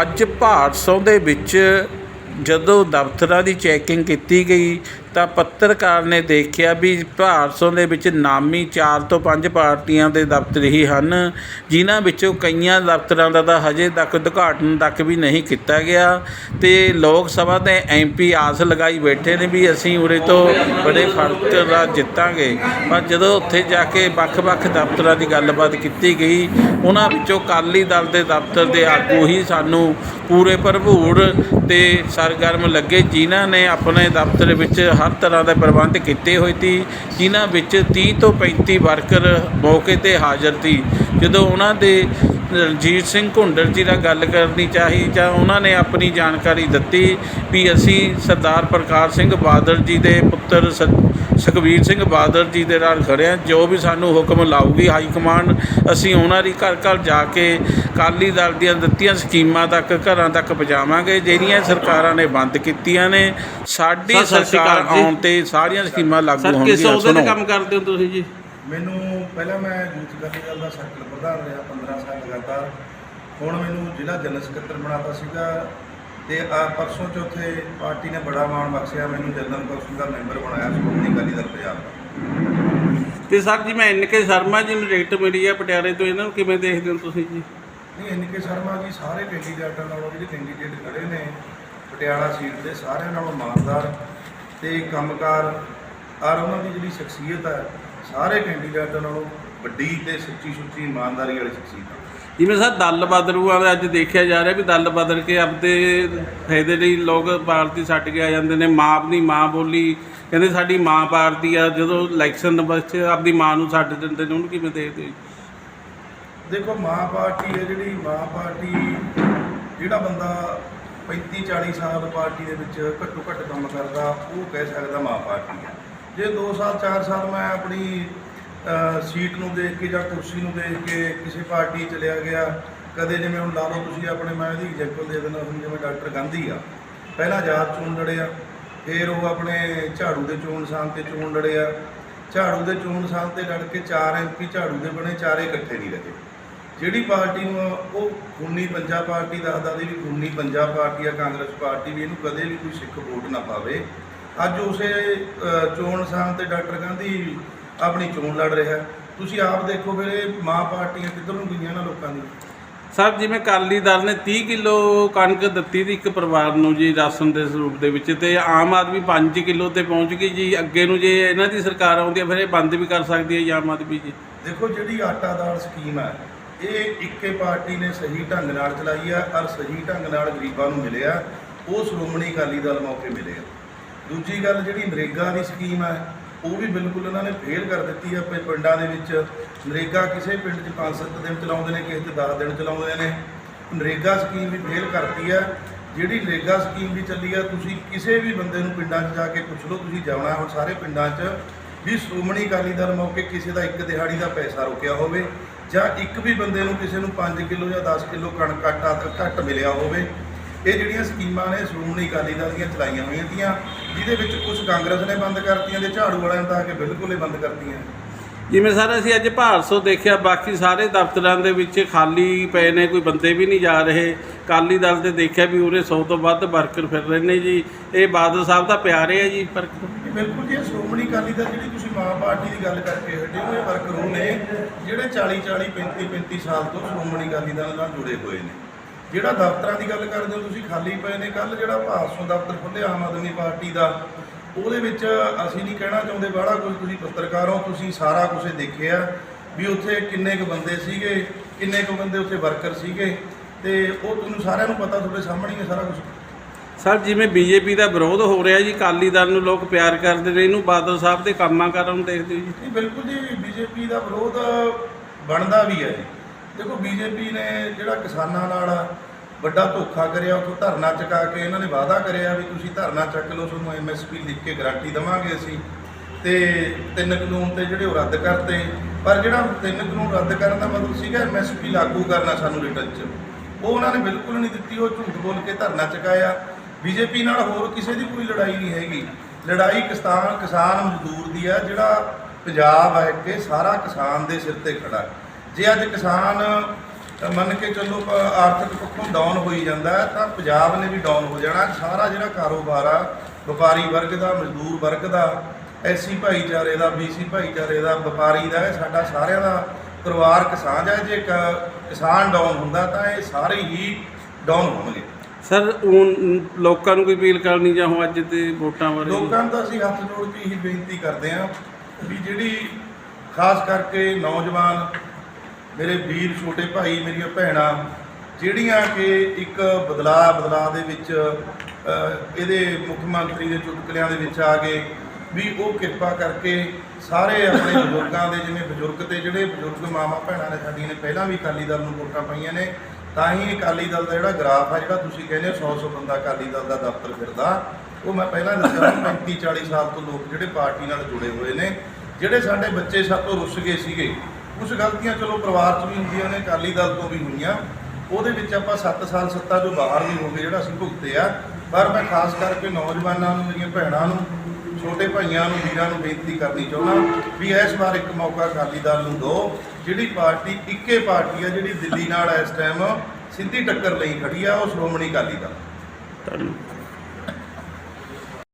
ਅੱਜ ਭਾਰਸੋਂ ਦੇ ਵਿੱਚ ਜਦੋਂ ਦਫ਼ਤਰਾਂ ਦੀ ਚੈਕਿੰਗ ਕੀਤੀ ਗਈ ਤਾਂ ਪੱਤਰਕਾਰ ਨੇ ਦੇਖਿਆ ਵੀ ਭਾਰਸੋਂ ਦੇ ਵਿੱਚ ਨਾਮੀ 4 ਤੋਂ 5 ਪਾਰਟੀਆਂ ਦੇ ਦਫ਼ਤਰ ਹੀ ਹਨ, ਜਿਨ੍ਹਾਂ ਵਿੱਚੋਂ ਕਈਆਂ ਦਫ਼ਤਰਾਂ ਦਾ ਤਾਂ ਹਜੇ ਤੱਕ ਉਦਘਾਟਨ ਤੱਕ ਵੀ ਨਹੀਂ ਕੀਤਾ ਗਿਆ ਤੇ ਲੋਕ ਸਭਾ ਦੇ ਐਮਪੀ ਆਸ ਲਗਾਈ ਬੈਠੇ ਨੇ ਵੀ ਅਸੀਂ ਉਰੇ ਤੋਂ ਬੜੇ ਫ਼ਰਕ ਨਾਲ ਜਿੱਤਾਂਗੇ। ਪਰ ਜਦੋਂ ਉੱਥੇ ਜਾ ਕੇ ਵੱਖ-ਵੱਖ ਦਫ਼ਤਰਾਂ ਦੀ ਗੱਲਬਾਤ ਕੀਤੀ ਗਈ, ਉਹਨਾਂ ਵਿੱਚੋਂ ਅਕਾਲੀ ਦਲ ਦੇ ਦਫ਼ਤਰ ਦੇ ਆਗੂ ਹੀ ਸਾਨੂੰ ਪੂਰੇ ਭਰਪੂਰ ਤੇ ਸਰਗਰਮ ਲੱਗੇ, ਜਿਨ੍ਹਾਂ ਨੇ ਆਪਣੇ ਦਫ਼ਤਰ ਵਿੱਚ ਹਰ ਤਰ੍ਹਾਂ ਦੇ ਪ੍ਰਬੰਧ ਕੀਤੇ ਹੋਏ ਸੀ। ਜਿਨ੍ਹਾਂ ਵਿੱਚ 30 ਤੋਂ 35 ਵਰਕਰ ਮੌਕੇ ਤੇ ਹਾਜ਼ਰ ਸੀ। ਜਦੋਂ ਉਹਨਾਂ ਦੇ ਰਣਜੀਤ ਸਿੰਘ ਘੁੰਡਰ ਜੀ ਨਾਲ ਗੱਲ ਕਰਨੀ ਚਾਹੀ ਜਾਂ ਉਹਨਾਂ ਨੇ ਆਪਣੀ ਜਾਣਕਾਰੀ ਦਿੱਤੀ ਵੀ ਅਸੀਂ ਸਰਦਾਰ ਪ੍ਰਕਾਸ਼ ਸਿੰਘ ਬਾਦਲ ਜੀ ਦੇ ਪੁੱਤਰ ਸ- ਸੁਖਬੀਰ ਸਿੰਘ ਬਾਦਲ ਜੀ ਦੇ ਨਾਲ ਖੜੇ ਹਾਂ। ਜੋ ਵੀ ਸਾਨੂੰ ਹੁਕਮ ਲਾਊਗੀ ਹਾਈ ਕਮਾਂਡ ਅਸੀਂ ਉਹਨਾਂ ਦੀ ਘਰ ਘਰ ਜਾ ਕੇ ਅਕਾਲੀ ਦਲ ਦੀਆਂ ਦਿੱਤੀਆਂ ਸਕੀਮਾਂ ਤੱਕ ਘਰਾਂ ਤੱਕ ਪਹੁੰਚਾਵਾਂਗੇ। ਜਿਹੜੀਆਂ ਸਰਕਾਰਾਂ ਨੇ ਬੰਦ ਕੀਤੀਆਂ ਨੇ ਸਾਡੀ ਸਰ, ਸ਼੍ਰੀ ਸਰਕਾਰ। ਆਉਣ ਤੇ ਸਾਰੀਆਂ ਸਕੀਮਾਂ ਲਾਗੂ ਸਰ ਕਿਸ ਹੋਣਗੀਆਂ ਅਹੁਦੇ ਤੇ ਸੁਣੋ। ਕੰਮ ਕਰਦੇ ਹੋ ਤੁਸੀਂ ਜੀ? ਮੈਨੂੰ ਪਹਿਲਾਂ ਮੈਂ ਯੂਥ ਅਕਾਲੀ ਦਲ ਦਾ ਸਰਕਲ ਪ੍ਰਧਾਨ ਰਿਹਾ 15 ਸਾਲ ਲਗਾਤਾਰ। ਹੁਣ ਮੈਨੂੰ ਜ਼ਿਲ੍ਹਾ ਜਨਰਲ ਸਕੱਤਰ ਬਣਾਤਾ ਸੀਗਾ। ਤੇ ਆ ਪਰਸੋਂ ਚੌਥੇ ਪਾਰਟੀ ਨੇ ਬੜਾ ਮਾਣ ਬਖਸ਼ਿਆ ਮੈਨੂੰ ਜਨਰਲ ਕੌਂਸਲ ਦਾ ਮੈਂਬਰ ਬਣਾਇਆ ਸ਼੍ਰੋਮਣੀ ਅਕਾਲੀ ਦਲ ਪੰਜਾਬ ਦਾ। ਤੇ ਸਰ ਜੀ ਮੈਂ ਐਨ ਕੇ ਸ਼ਰਮਾ ਜੀ ਨੂੰ ਟਿਕਟ ਮਿਲੀ ਹੈ ਪਟਿਆਲੇ ਤੋਂ ਇਹਨਾਂ ਨੂੰ ਕਿਵੇਂ ਦੇਖਦੇ ਹੋ ਤੁਸੀਂ ਜੀ? ਨਹੀਂ ਐਨ ਕੇ ਸ਼ਰਮਾ ਜੀ ਸਾਰੇ ਕੈਂਡੀਡੇਟਾਂ ਨਾਲੋਂ ਜਿਹੜੇ ਕੈਂਡੀਡੇਟ ਖੜੇ ਨੇ ਪਟਿਆਲਾ ਸੀਟ ਦੇ ਸਾਰਿਆਂ ਨਾਲੋਂ ਇਮਾਨਦਾਰ ਤੇ ਕੰਮਕਾਰ ਔਰ ਉਹਨਾਂ ਦੀ ਜਿਹੜੀ ਸ਼ਖਸੀਅਤ ਹੈ ਸਾਰੇ ਕੈਂਡੀਡੇਟਾਂ ਨਾਲੋਂ ਵੱਡੀ ਤੇ ਸੱਚੀ ਸੁੱਚੀ ਇਮਾਨਦਾਰੀ ਵਾਲੀ ਸ਼ਖਸੀਅਤ ਹੈ ਜਿਵੇਂ ਸਰ ਦਲ ਬਦਲੂਆਂ ਦਾ ਅੱਜ ਦੇਖਿਆ ਜਾ ਰਿਹਾ ਵੀ ਦਲ ਬਦਲ ਕੇ ਆਪਦੇ ਫਾਇਦੇ ਲਈ ਲੋਕ ਪਾਰਟੀ ਛੱਡ ਕੇ ਆ ਜਾਂਦੇ ਨੇ, ਮਾਂ ਆਪਣੀ ਮਾਂ ਬੋਲੀ। ਕਹਿੰਦੇ ਸਾਡੀ ਮਾਂ ਪਾਰਟੀ ਆ, ਜਦੋਂ ਇਲੈਕਸ਼ਨ ਵਿੱਚ ਆਪਦੀ ਮਾਂ ਨੂੰ ਛੱਡ ਦਿੰਦੇ ਨੇ, ਉਹਨੂੰ ਕਿਵੇਂ ਦੇਖਦੇ ਹੋ ਦੇਖੋ, ਮਾਂ ਪਾਰਟੀ ਹੈ ਜਿਹੜੀ, ਮਾਂ ਪਾਰਟੀ ਜਿਹੜਾ ਬੰਦਾ 35 40 ਸਾਲ ਪਾਰਟੀ ਦੇ ਵਿੱਚ ਘੱਟੋ ਘੱਟ ਕੰਮ ਕਰਦਾ, ਉਹ ਕਹਿ ਸਕਦਾ ਮਾਂ ਪਾਰਟੀ ਹੈ। ਜੇ 2 ਸਾਲ 4 ਸਾਲ ਮੈਂ ਆਪਣੀ ਸੀਟ ਨੂੰ ਦੇਖ ਕੇ ਜਾਂ ਕੁਰਸੀ ਨੂੰ ਦੇਖ ਕੇ ਕਿਸੇ ਪਾਰਟੀ ਚਲਿਆ ਗਿਆ, ਕਦੇ ਜਿਵੇਂ ਹੁਣ ਲਾ ਲਓ ਤੁਸੀਂ ਆਪਣੇ, ਮੈਂ ਇਹਦੀ ਐਗਜ਼ਾਮਪਲ ਦੇ ਦਿੰਦਾ ਹੁਣ ਜਿਵੇਂ ਡਾਕਟਰ ਗਾਂਧੀ ਆ। ਪਹਿਲਾਂ ਆਜ਼ਾਦ ਚੋਣ ਲੜਿਆ ਫਿਰ ਉਹ ਆਪਣੇ ਝਾੜੂ ਦੇ ਚੋਣ ਨਿਸ਼ਾਨ ਤੇ ਚੋਣ ਲੜਿਆ ਝਾੜੂ ਦੇ ਚੋਣ ਨਿਸ਼ਾਨ ਤੇ ਲੜ ਕੇ ਚਾਰ ਐਮਪੀ ਝਾੜੂ ਦੇ ਬਣੇ, ਚਾਰੇ ਇਕੱਠੇ ਨਹੀਂ ਰਹੇ। ਜਿਹੜੀ ਪਾਰਟੀ ਨੂੰ ਉਹ ਖੂਨੀ ਪੰਜਾਬ ਪਾਰਟੀ, ਦੱਸਦਾ ਦੀ ਵੀ ਖੂਨੀ ਪੰਜਾਬ ਪਾਰਟੀ ਆ, ਕਾਂਗਰਸ ਪਾਰਟੀ ਵੀ, ਇਹਨੂੰ ਕਦੇ ਵੀ ਕੋਈ ਸਿੱਖ ਵੋਟ ਨਾ ਪਾਵੇ। ਅੱਜ ਉਸੇ ਚੋਣ ਨਿਸ਼ਾਨ ਤੇ ਡਾਕਟਰ ਗਾਂਧੀ ਆਪਣੀ ਚੋਣ ਲੜ ਰਿਹਾ। ਤੁਸੀਂ ਆਪ ਦੇਖੋ ਫਿਰ ਇਹ ਮਾਂ ਪਾਰਟੀਆਂ ਕਿੱਧਰ ਨੂੰ ਗਈਆਂ ਨਾ ਲੋਕਾਂ ਦੀ ਸਰ ਜਿਵੇਂ ਅਕਾਲੀ ਦਲ ਨੇ 30 ਕਿਲੋ ਕਣਕ ਦਿੱਤੀ ਸੀ ਇੱਕ ਪਰਿਵਾਰ ਨੂੰ ਜੀ ਰਾਸ਼ਨ ਦੇ ਸਰੂਪ ਦੇ ਵਿੱਚ ਤੇ ਆਮ ਆਦਮੀ 5 ਕਿਲੋ ਤੇ ਪਹੁੰਚ ਗਈ ਜੀ। ਅੱਗੇ ਨੂੰ ਜੇ ਇਹਨਾਂ ਦੀ ਸਰਕਾਰ ਆਉਂਦੀ ਹੈ ਫਿਰ ਇਹ ਬੰਦ ਵੀ ਕਰ ਸਕਦੀ ਹੈ ਜੀ ਆਮ ਆਦਮੀ ਜੀ। ਦੇਖੋ ਜਿਹੜੀ ਆਟਾ ਦਾਲ ਸਕੀਮ ਹੈ ਇਹ ਇੱਕੇ ਪਾਰਟੀ ਨੇ ਸਹੀ ਢੰਗ ਨਾਲ ਚਲਾਈ ਆ ਔਰ ਸਹੀ ਢੰਗ ਨਾਲ ਗਰੀਬਾਂ ਨੂੰ ਮਿਲਿਆ। ਉਹ ਸ਼੍ਰੋਮਣੀ ਅਕਾਲੀ ਦਲ ਮੌਕੇ ਮਿਲੇ ਆ। ਦੂਜੀ ਗੱਲ ਜਿਹੜੀ ਨਰੇਗਾ ਦੀ ਸਕੀਮ ਹੈ ਉਹ ਵੀ ਬਿਲਕੁਲ ਇਹਨਾਂ ਨੇ ਫੇਲ ਕਰ ਦਿੱਤੀ ਆ ਪ- ਪਿੰਡਾਂ ਦੇ ਵਿੱਚ। ਨਰੇਗਾ ਕਿਸੇ ਪਿੰਡ 'ਚ 5-7 ਦਿਨ ਚਲਾਉਂਦੇ ਨੇ, ਕਿਸੇ 'ਚ 10 ਦਿਨ ਚਲਾਉਂਦੇ ਨੇ। ਨਰੇਗਾ ਸਕੀਮ ਵੀ ਫੇਲ ਕਰਤੀ ਆ ਜਿਹੜੀ ਨਰੇਗਾ ਸਕੀਮ ਵੀ ਚੱਲੀ ਆ ਤੁਸੀਂ ਕਿਸੇ ਵੀ ਬੰਦੇ ਨੂੰ ਪਿੰਡਾਂ 'ਚ ਜਾ ਕੇ ਪੁੱਛ ਲਓ, ਤੁਸੀਂ ਜਾਣਾ ਹੁਣ ਸਾਰੇ ਪਿੰਡਾਂ 'ਚ ਵੀ ਸ਼੍ਰੋਮਣੀ ਅਕਾਲੀ ਦਲ ਮੌਕੇ ਕਿਸੇ ਦਾ ਇੱਕ ਦਿਹਾੜੀ ਦਾ ਪੈਸਾ ਰੁਕਿਆ ਹੋਵੇ ਜਾਂ ਇੱਕ ਵੀ ਬੰਦੇ ਨੂੰ ਕਿਸੇ ਨੂੰ 5 ਕਿਲੋ ਜਾਂ 10 ਕਿਲੋ ਕਣਕ ਆਟਾ ਘੱਟ ਮਿਲਿਆ ਹੋਵੇ। ਇਹ ਜਿਹੜੀਆਂ ਸਕੀਮਾਂ ਨੇ ਸ਼੍ਰੋਮਣੀ ਅਕਾਲੀ ਦਲ ਦੀਆਂ ਚਲਾਈਆਂ ਹੋਈਆਂ ਤੀਆਂ ਜਿਹਦੇ ਵਿੱਚ ਕੁਝ ਕਾਂਗਰਸ ਨੇ ਬੰਦ ਕਰਤੀਆਂ ਤੇ ਝਾੜੂ ਵਾਲਿਆਂ ਨੇ ਤਾਂ ਆ ਕੇ ਬਿਲਕੁਲ ਹੀ ਬੰਦ ਕਰਤੀਆਂ। ਜਿਵੇਂ ਸਰ ਅਸੀਂ ਅੱਜ ਭਾਰਸੋਂ ਦੇਖਿਆ ਬਾਕੀ ਸਾਰੇ ਦਫ਼ਤਰਾਂ ਦੇ ਵਿੱਚ ਖਾਲੀ ਪਏ ਨੇ ਕੋਈ ਬੰਦੇ ਵੀ ਨਹੀਂ ਜਾ ਰਹੇ। ਅਕਾਲੀ ਦਲ ਤੇ ਦੇਖਿਆ ਵੀ ਉਰੇ 100 ਤੋਂ ਵੱਧ ਵਰਕਰ ਫਿਰ ਰਹੇ ਨੇ ਜੀ। ਇਹ ਬਾਦਲ ਸਾਹਿਬ ਦਾ ਪਿਆਰੇ ਆ ਜੀ ਪਰ ਬਿਲਕੁਲ ਜੀ ਸ਼੍ਰੋਮਣੀ ਅਕਾਲੀ ਦਲ ਜਿਹੜੀ ਤੁਸੀਂ ਮਾਂ ਪਾਰਟੀ ਦੀ ਗੱਲ ਕਰਕੇ ਹਟੇ ਹੋ ਇਹ ਵਰਕਰ ਨੇ ਜਿਹੜੇ 40 40 35 35 ਸਾਲ ਤੋਂ ਸ਼੍ਰੋਮਣੀ ਅਕਾਲੀ ਦਲ ਨਾਲ ਜੁੜੇ ਹੋਏ ਨੇ। ਜਿਹੜਾ ਦਫ਼ਤਰਾਂ ਦੀ ਗੱਲ ਕਰਦੇ ਹੋ ਤੁਸੀਂ ਖਾਲੀ ਪਏ ਨੇ। ਕੱਲ ਜਿਹੜਾ ਭਾਸੋਂ ਦਫ਼ਤਰ ਖੁੱਲ੍ਹੇ ਆਮ ਆਦਮੀ ਪਾਰਟੀ ਦਾ ਉਹਦੇ ਵਿੱਚ ਅਸੀਂ ਨਹੀਂ ਕਹਿਣਾ ਚਾਹੁੰਦੇ ਬਾਹਲਾ ਕੁਝ ਤੁਸੀਂ ਪੱਤਰਕਾਰ ਹੋ ਤੁਸੀਂ ਸਾਰਾ ਕੁਝ ਦੇਖਿਆ ਵੀ ਉੱਥੇ ਕਿੰਨੇ ਕੁ ਬੰਦੇ ਸੀਗੇ ਕਿੰਨੇ ਕੁ ਬੰਦੇ ਉੱਥੇ ਵਰਕਰ ਸੀਗੇ ਤੇ ਉਹ ਤੁਹਾਨੂੰ ਸਾਰਿਆਂ ਨੂੰ ਪਤਾ ਤੁਹਾਡੇ ਸਾਹਮਣੇ ਹੀ ਹੈ ਸਾਰਾ ਕੁਝ ਸਰ ਜਿਵੇਂ ਬੀਜੇਪੀ ਦਾ ਵਿਰੋਧ ਹੋ ਰਿਹਾ ਜੀ ਅਕਾਲੀ ਦਲ ਨੂੰ ਲੋਕ ਪਿਆਰ ਕਰਦੇ ਨੇ ਇਹਨੂੰ ਬਾਦਲ ਸਾਹਿਬ ਦੇ ਕੰਮਾਂ ਕਾਰਾਂ ਨੂੰ ਦੇਖਦੇ ਜੀ। ਨਹੀਂ ਬਿਲਕੁਲ ਜੀ ਬੀਜੇਪੀ ਦਾ ਵਿਰੋਧ ਬਣਦਾ ਵੀ ਹੈ ਜੀ। ਦੇਖੋ ਬੀਜੇਪੀ ਨੇ ਜਿਹੜਾ ਕਿਸਾਨਾਂ ਨਾਲ ਵੱਡਾ ਧੋਖਾ ਕਰਿਆ, ਉਥੋਂ ਧਰਨਾ ਚੁਕਾ ਕੇ ਇਹਨਾਂ ਨੇ ਵਾਅਦਾ ਕਰਿਆ ਵੀ ਤੁਸੀਂ ਧਰਨਾ ਚੱਕ ਲਓ, ਤੁਹਾਨੂੰ ਐਮਐਸਪੀ ਲਿਖ ਕੇ ਗਾਰੰਟੀ ਦੇਵਾਂਗੇ ਅਸੀਂ। ਤੇ ਤਿੰਨ ਕਾਨੂੰਨ ਤੇ ਜਿਹੜੇ ਉਹ ਰੱਦ ਕਰਤੇ। ਪਰ ਜਿਹੜਾ ਤਿੰਨ ਕਾਨੂੰਨ ਰੱਦ ਕਰਨ ਦਾ ਮਤਲਬ ਸੀਗਾ ਐਮਐਸਪੀ ਲਾਗੂ ਕਰਨਾ ਸਾਨੂੰ ਰਿਟਰਨ 'ਚ। ਉਹ ਉਹਨਾਂ ਨੇ ਬਿਲਕੁਲ ਨਹੀਂ ਦਿੱਤੀ, ਉਹ ਝੂਠ ਬੋਲ ਕੇ ਧਰਨਾ ਚੁਕਾਇਆ। ਬੀਜੇਪੀ ਨਾਲ ਹੋਰ ਕਿਸੇ ਦੀ ਕੋਈ ਲੜਾਈ ਨਹੀਂ ਹੈਗੀ। ਲੜਾਈ ਕਿਸਾਨ ਕਿਸਾਨ ਮਜ਼ਦੂਰ ਦੀ ਆ, ਜਿਹੜਾ ਪੰਜਾਬ ਹੈ ਕਿ ਸਾਰਾ ਕਿਸਾਨ ਦੇ ਸਿਰ ਤੇ ਖੜਾ। ਜੇ ਅੱਜ ਕਿਸਾਨ ਤਾਂ ਮੰਨ ਕੇ ਚੱਲੋ ਪ- ਆਰਥਿਕ ਪੱਖੋਂ ਡਾਊਨ ਹੋਈ ਜਾਂਦਾ ਹੈ, ਤਾਂ ਪੰਜਾਬ ਨੇ ਵੀ ਡਾਊਨ ਹੋ ਜਾਣਾ। ਸਾਰਾ ਜਿਹੜਾ ਕਾਰੋਬਾਰ ਆ ਵਪਾਰੀ ਵਰਗ ਦਾ ਮਜ਼ਦੂਰ ਵਰਗ ਦਾ ਐਸੀ ਭਾਈਚਾਰੇ ਦਾ ਬੀਸੀ ਭਾਈਚਾਰੇ ਦਾ ਵਪਾਰੀ ਦਾ ਇਹ ਸਾਡਾ ਸਾਰਿਆਂ ਦਾ ਪਰਿਵਾਰਕ ਸਾਂਝ ਹੈ ਜੇ ਕ- ਕਿਸਾਨ ਡਾਊਨ ਹੁੰਦਾ ਤਾਂ ਇਹ ਸਾਰੇ ਹੀ ਡਾਊਨ ਹੋਣਗੇ। ਸਰ ਹੁਣ ਲੋਕਾਂ ਨੂੰ ਕੋਈ ਅਪੀਲ ਕਰਨੀ ਚਾਹੋ ਅੱਜ ਤੇ ਵੋਟਾਂ ਬਾਰੇ? ਲੋਕਾਂ ਨੂੰ ਤਾਂ ਅਸੀਂ ਹੱਥ ਜੋੜ ਕੇ ਇਹੀ ਬੇਨਤੀ ਕਰਦੇ ਹਾਂ ਵੀ ਜਿਹੜੀ ਖਾਸ ਕਰਕੇ ਨੌਜਵਾਨ ਮੇਰੇ ਵੀਰ ਛੋਟੇ ਭਾਈ ਮੇਰੀਆਂ ਭੈਣਾਂ ਜਿਹੜੀਆਂ ਕਿ ਇੱਕ ਬਦਲਾਅ ਬਦਲਾਅ ਦੇ ਵਿੱਚ ਇਹਦੇ ਮੁੱਖ ਮੰਤਰੀ ਦੇ ਚੁਟਕਲਿਆਂ ਦੇ ਵਿੱਚ ਆ ਗਏ ਵੀ ਉਹ ਕਿਰਪਾ ਕਰਕੇ ਸਾਰੇ ਆਪਣੇ ਬਜ਼ੁਰਗਾਂ ਦੇ ਜਿਵੇਂ ਬਜ਼ੁਰਗ ਤੇ ਜਿਹੜੇ ਬਜ਼ੁਰਗ ਮਾਵਾਂ ਭੈਣਾਂ ਨੇ ਸਾਡੀਆਂ ਨੇ ਪਹਿਲਾਂ ਵੀ ਅਕਾਲੀ ਦਲ ਨੂੰ ਵੋਟਾਂ ਪਾਈਆਂ ਨੇ ਤਾਂ ਹੀ ਅਕਾਲੀ ਦਲ ਦਾ ਜਿਹੜਾ ਗ੍ਰਾਫ ਆ ਜਿਹੜਾ ਤੁਸੀਂ ਕਹਿੰਦੇ ਹੋ 100 100 ਬੰਦਾ ਅਕਾਲੀ ਦਲ ਦਾ ਦਫ਼ਤਰ ਫਿਰਦਾ ਉਹ ਮੈਂ ਪਹਿਲਾਂ ਦੱਸਿਆ 35 40 ਸਾਲ ਤੋਂ ਲੋਕ ਜਿਹੜੇ ਪਾਰਟੀ ਨਾਲ ਜੁੜੇ ਹੋਏ ਨੇ ਜਿਹੜੇ ਸਾਡੇ ਬੱਚੇ ਸਾਤੋਂ ਰੁੱਸ ਗਏ ਸੀਗੇ ਕੁਝ ਗਲਤੀਆਂ ਚਲੋ ਪਰਿਵਾਰ 'ਚ ਵੀ ਹੁੰਦੀਆਂ ਨੇ, ਅਕਾਲੀ ਦਲ ਤੋਂ ਵੀ ਹੋਈਆਂ। ਉਹਦੇ ਵਿੱਚ ਆਪਾਂ 7 ਸਾਲ ਸੱਤਾ ਤੋਂ ਬਾਹਰ ਵੀ ਹੋ ਗਏ ਜਿਹੜਾ ਅਸੀਂ ਭੁਗਤੇ ਆ। ਪਰ ਮੈਂ ਖਾਸ ਕਰਕੇ ਨੌਜਵਾਨਾਂ ਨੂੰ, ਮੇਰੀਆਂ ਭੈਣਾਂ ਨੂੰ, ਛੋਟੇ ਭਾਈਆਂ ਨੂੰ, ਵੀਰਾਂ ਨੂੰ ਬੇਨਤੀ ਕਰਨੀ ਚਾਹੁੰਦਾ ਵੀ ਇਸ ਵਾਰ ਇੱਕ ਮੌਕਾ ਅਕਾਲੀ ਦਲ ਨੂੰ ਦਿਓ, ਜਿਹੜੀ ਪਾਰਟੀ ਇੱਕੇ ਪਾਰਟੀ ਆ, ਜਿਹੜੀ ਦਿੱਲੀ ਨਾਲ ਇਸ ਟਾਈਮ ਸਿੱਧੀ ਟੱਕਰ ਲਈ ਖੜੀ ਆ, ਉਹ ਸ਼੍ਰੋਮਣੀ ਅਕਾਲੀ ਦਲ। ਧੰਨਵਾਦ।